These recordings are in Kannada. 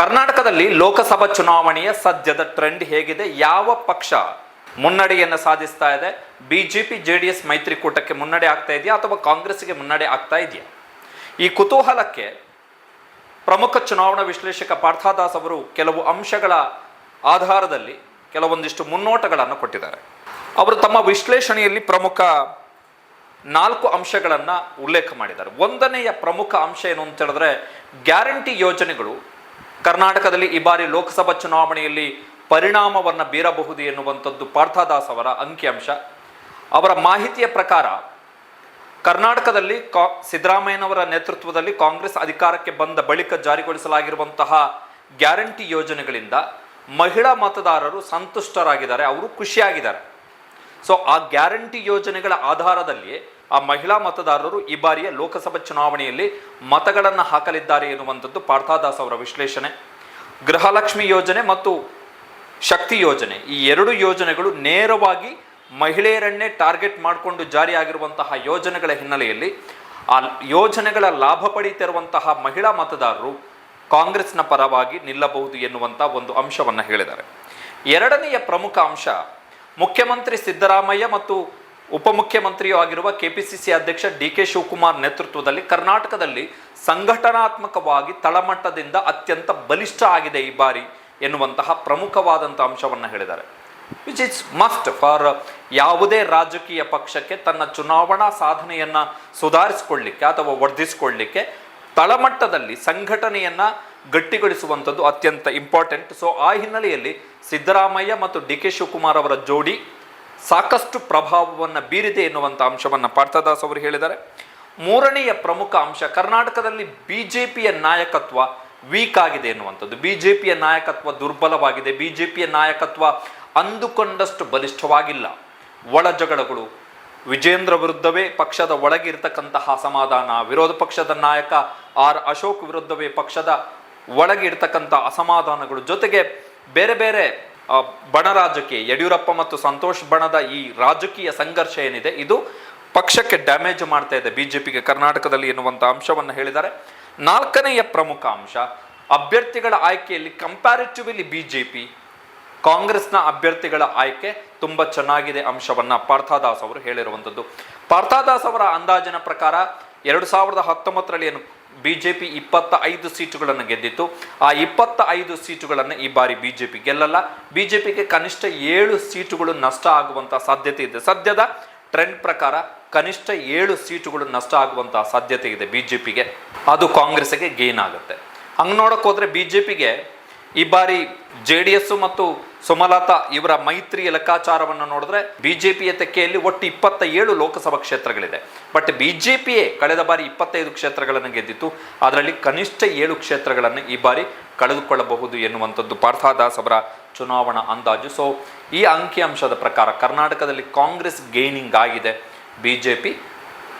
ಕರ್ನಾಟಕದಲ್ಲಿ ಲೋಕಸಭಾ ಚುನಾವಣೆಯ ಸದ್ಯದ ಟ್ರೆಂಡ್ ಹೇಗಿದೆ? ಯಾವ ಪಕ್ಷ ಮುನ್ನಡೆಯನ್ನು ಸಾಧಿಸ್ತಾ ಇದೆ? ಬಿಜೆಪಿ ಜೆ ಡಿ ಎಸ್ ಮೈತ್ರಿಕೂಟಕ್ಕೆ ಮುನ್ನಡೆ ಆಗ್ತಾ ಇದೆಯಾ ಅಥವಾ ಕಾಂಗ್ರೆಸ್ಗೆ ಮುನ್ನಡೆ ಆಗ್ತಾ ಇದೆಯಾ? ಈ ಕುತೂಹಲಕ್ಕೆ ಪ್ರಮುಖ ಚುನಾವಣಾ ವಿಶ್ಲೇಷಕ ಪಾರ್ಥದಾಸ್ ಅವರು ಕೆಲವು ಅಂಶಗಳ ಆಧಾರದಲ್ಲಿ ಕೆಲವೊಂದಿಷ್ಟು ಮುನ್ನೋಟಗಳನ್ನು ಕೊಟ್ಟಿದ್ದಾರೆ. ಅವರು ತಮ್ಮ ವಿಶ್ಲೇಷಣೆಯಲ್ಲಿ ಪ್ರಮುಖ ನಾಲ್ಕು ಅಂಶಗಳನ್ನು ಉಲ್ಲೇಖ ಮಾಡಿದ್ದಾರೆ. ಒಂದನೆಯ ಪ್ರಮುಖ ಅಂಶ ಏನು ಅಂತ ಹೇಳಿದ್ರೆ ಗ್ಯಾರಂಟಿ ಯೋಜನೆಗಳು ಕರ್ನಾಟಕದಲ್ಲಿ ಈ ಬಾರಿ ಲೋಕಸಭಾ ಚುನಾವಣೆಯಲ್ಲಿ ಪರಿಣಾಮವನ್ನು ಬೀರಬಹುದು ಎನ್ನುವಂಥದ್ದು ಪಾರ್ಥದಾಸ್ ಅವರ ಅಂಕಿಅಂಶ. ಅವರ ಮಾಹಿತಿಯ ಪ್ರಕಾರ, ಕರ್ನಾಟಕದಲ್ಲಿ ಕಾ, ಸಿದ್ದರಾಮಯ್ಯನವರ ನೇತೃತ್ವದಲ್ಲಿ ಕಾಂಗ್ರೆಸ್ ಅಧಿಕಾರಕ್ಕೆ ಬಂದ ಬಳಿಕ ಜಾರಿಗೊಳಿಸಲಾಗಿರುವಂತಹ ಗ್ಯಾರಂಟಿ ಯೋಜನೆಗಳಿಂದ ಮಹಿಳಾ ಮತದಾರರು ಸಂತುಷ್ಟರಾಗಿದ್ದಾರೆ, ಅವರು ಖುಷಿಯಾಗಿದ್ದಾರೆ. ಸೊ ಆ ಗ್ಯಾರಂಟಿ ಯೋಜನೆಗಳ ಆಧಾರದಲ್ಲಿ ಆ ಮಹಿಳಾ ಮತದಾರರು ಈ ಬಾರಿಯ ಲೋಕಸಭಾ ಚುನಾವಣೆಯಲ್ಲಿ ಮತಗಳನ್ನು ಹಾಕಲಿದ್ದಾರೆ ಎನ್ನುವಂಥದ್ದು ಪಾರ್ಥಾದಾಸ್ ಅವರ ವಿಶ್ಲೇಷಣೆ. ಗೃಹಲಕ್ಷ್ಮಿ ಯೋಜನೆ ಮತ್ತು ಶಕ್ತಿ ಯೋಜನೆ ಈ ಎರಡು ಯೋಜನೆಗಳು ನೇರವಾಗಿ ಮಹಿಳೆಯರನ್ನೇ ಟಾರ್ಗೆಟ್ ಮಾಡಿಕೊಂಡು ಜಾರಿಯಾಗಿರುವಂತಹ ಯೋಜನೆಗಳ ಹಿನ್ನೆಲೆಯಲ್ಲಿ ಆ ಯೋಜನೆಗಳ ಲಾಭ ಪಡೀತಿರುವಂತಹ ಮಹಿಳಾ ಮತದಾರರು ಕಾಂಗ್ರೆಸ್ನ ಪರವಾಗಿ ನಿಲ್ಲಬಹುದು ಎನ್ನುವಂಥ ಒಂದು ಅಂಶವನ್ನು ಹೇಳಿದ್ದಾರೆ. ಎರಡನೆಯ ಪ್ರಮುಖ ಅಂಶ ಮುಖ್ಯಮಂತ್ರಿ ಸಿದ್ದರಾಮಯ್ಯ ಮತ್ತು ಉಪಮುಖ್ಯಮಂತ್ರಿಯೂ ಆಗಿರುವ ಕೆಪಿಸಿಸಿ ಅಧ್ಯಕ್ಷ ಡಿ ಕೆ ಶಿವಕುಮಾರ್ ನೇತೃತ್ವದಲ್ಲಿ ಕರ್ನಾಟಕದಲ್ಲಿ ಸಂಘಟನಾತ್ಮಕವಾಗಿ ತಳಮಟ್ಟದಿಂದ ಅತ್ಯಂತ ಬಲಿಷ್ಠ ಆಗಿದೆ ಈ ಬಾರಿ ಎನ್ನುವಂತಹ ಪ್ರಮುಖವಾದಂಥ ಅಂಶವನ್ನು ಹೇಳಿದ್ದಾರೆ. ವಿಚ್ ಇಸ್ ಮಸ್ಟ್ ಫಾರ್ ಯಾವುದೇ ರಾಜಕೀಯ ಪಕ್ಷಕ್ಕೆ ತನ್ನ ಚುನಾವಣಾ ಸಾಧನೆಯನ್ನು ಸುಧಾರಿಸಿಕೊಳ್ಳಿಕ್ಕೆ ಅಥವಾ ವರ್ಧಿಸಿಕೊಳ್ಳಿಕ್ಕೆ ತಳಮಟ್ಟದಲ್ಲಿ ಸಂಘಟನೆಯನ್ನ ಗಟ್ಟಿಗೊಳಿಸುವಂಥದ್ದು ಅತ್ಯಂತ ಇಂಪಾರ್ಟೆಂಟ್. ಸೊ ಆ ಹಿನ್ನೆಲೆಯಲ್ಲಿ ಸಿದ್ದರಾಮಯ್ಯ ಮತ್ತು ಡಿ ಕೆ ಶಿವಕುಮಾರ್ ಅವರ ಜೋಡಿ ಸಾಕಷ್ಟು ಪ್ರಭಾವವನ್ನು ಬೀರಿದೆ ಎನ್ನುವಂಥ ಅಂಶವನ್ನು ಪಾರ್ಥದಾಸ್ ಅವರು ಹೇಳಿದ್ದಾರೆ. ಮೂರನೆಯ ಪ್ರಮುಖ ಅಂಶ, ಕರ್ನಾಟಕದಲ್ಲಿ ಬಿ ಜೆ ಪಿಯ ನಾಯಕತ್ವ ವೀಕ್ ಆಗಿದೆ ಎನ್ನುವಂಥದ್ದು. ಬಿ ಜೆ ಪಿಯ ನಾಯಕತ್ವ ದುರ್ಬಲವಾಗಿದೆ. ಬಿ ಜೆ ಪಿಯ ನಾಯಕತ್ವ ಅಂದುಕೊಂಡಷ್ಟು ಬಲಿಷ್ಠವಾಗಿಲ್ಲ. ಒಳ ಜಗಳಗಳು ವಿಜೇಂದ್ರ ವಿರುದ್ಧವೇ, ಪಕ್ಷದ ಒಳಗಿರ್ತಕ್ಕಂತಹ ಅಸಮಾಧಾನ, ವಿರೋಧ ಪಕ್ಷದ ನಾಯಕ ಆರ್ ಅಶೋಕ್ ವಿರುದ್ಧವೇ, ಪಕ್ಷದ ಒಳಗೆ ಇರ್ತಕ್ಕಂಥ ಅಸಮಾಧಾನಗಳು ಜೊತೆಗೆ ಬೇರೆ ಬೇರೆ ಬಣ ರಾಜಕೀಯ, ಯಡಿಯೂರಪ್ಪ ಮತ್ತು ಸಂತೋಷ್ ಬಣದ ಈ ರಾಜಕೀಯ ಸಂಘರ್ಷ ಏನಿದೆ, ಇದು ಪಕ್ಷಕ್ಕೆ ಡ್ಯಾಮೇಜ್ ಮಾಡ್ತಾ ಇದೆ. ಬಿಜೆಪಿಗೆ ಕರ್ನಾಟಕದಲ್ಲಿ ಎನ್ನುವಂಥ ಅಂಶವನ್ನು ಹೇಳಿದ್ದಾರೆ. ನಾಲ್ಕನೆಯ ಪ್ರಮುಖ ಅಂಶ, ಅಭ್ಯರ್ಥಿಗಳ ಆಯ್ಕೆಯಲ್ಲಿ ಕಂಪ್ಯಾರಿಟಿವ್ಲಿ ಬಿಜೆಪಿ, ಕಾಂಗ್ರೆಸ್ನ ಅಭ್ಯರ್ಥಿಗಳ ಆಯ್ಕೆ ತುಂಬ ಚೆನ್ನಾಗಿದೆ ಅಂಶವನ್ನು ಪಾರ್ಥದಾಸ್ ಅವರು ಹೇಳಿರುವಂಥದ್ದು. ಪಾರ್ಥದಾಸ್ ಅವರ ಅಂದಾಜಿನ ಪ್ರಕಾರ ಎರಡು ಸಾವಿರದ ಹತ್ತೊಂಬತ್ತರಲ್ಲಿ ಏನು ಬಿಜೆಪಿ ಇಪ್ಪತ್ತ ಐದು ಸೀಟುಗಳನ್ನು ಗೆದ್ದಿತ್ತು. ಆ ಇಪ್ಪತ್ತ ಐದು ಸೀಟುಗಳನ್ನು ಈ ಬಾರಿ ಬಿಜೆಪಿ ಗೆಲ್ಲಲ್ಲ. ಬಿಜೆಪಿಗೆ ಕನಿಷ್ಠ ಏಳು ಸೀಟುಗಳು ನಷ್ಟ ಆಗುವಂತ ಸಾಧ್ಯತೆ ಇದೆ. ಸದ್ಯದ ಟ್ರೆಂಡ್ ಪ್ರಕಾರ ಕನಿಷ್ಠ ಏಳು ಸೀಟುಗಳು ನಷ್ಟ ಆಗುವಂತಹ ಸಾಧ್ಯತೆ ಇದೆ ಬಿಜೆಪಿಗೆ. ಅದು ಕಾಂಗ್ರೆಸ್ಗೆ ಗೇನ್ ಆಗುತ್ತೆ. ಹಂಗೆ ನೋಡಕ್ಕೆ ಹೋದ್ರೆ ಬಿಜೆಪಿಗೆ ಈ ಬಾರಿ ಜೆ ಡಿ ಎಸ್ ಮತ್ತು ಸುಮಲತಾ ಇವರ ಮೈತ್ರಿ ಲೆಕ್ಕಾಚಾರವನ್ನು ನೋಡಿದ್ರೆ ಬಿಜೆಪಿಯ ತೆಕ್ಕೆಯಲ್ಲಿ ಒಟ್ಟು ಇಪ್ಪತ್ತ ಏಳು ಲೋಕಸಭಾ ಕ್ಷೇತ್ರಗಳಿದೆ. ಬಟ್ ಬಿಜೆಪಿಯೇ ಕಳೆದ ಬಾರಿ ಇಪ್ಪತ್ತೈದು ಕ್ಷೇತ್ರಗಳನ್ನು ಗೆದ್ದಿತ್ತು. ಅದರಲ್ಲಿ ಕನಿಷ್ಠ ಏಳು ಕ್ಷೇತ್ರಗಳನ್ನು ಈ ಬಾರಿ ಕಳೆದುಕೊಳ್ಳಬಹುದು ಎನ್ನುವಂಥದ್ದು ಪಾರ್ಥದಾಸ್ ಅವರ ಚುನಾವಣಾ ಅಂದಾಜು. ಸೊ ಈ ಅಂಕಿಅಂಶದ ಪ್ರಕಾರ ಕರ್ನಾಟಕದಲ್ಲಿ ಕಾಂಗ್ರೆಸ್ ಗೇನಿಂಗ್ ಆಗಿದೆ. ಬಿಜೆಪಿ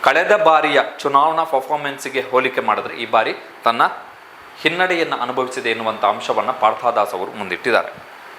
ಕಳೆದ ಬಾರಿಯ ಚುನಾವಣಾ ಪರ್ಫಾರ್ಮೆನ್ಸ್ಗೆ ಹೋಲಿಕೆ ಮಾಡಿದ್ರೆ ಈ ಬಾರಿ ತನ್ನ ಹಿನ್ನಡೆಯನ್ನು ಅನುಭವಿಸಿದೆ ಎನ್ನುವಂಥ ಅಂಶವನ್ನು ಪಾರ್ಥದಾಸ್ ಅವರು ಮುಂದಿಟ್ಟಿದ್ದಾರೆ.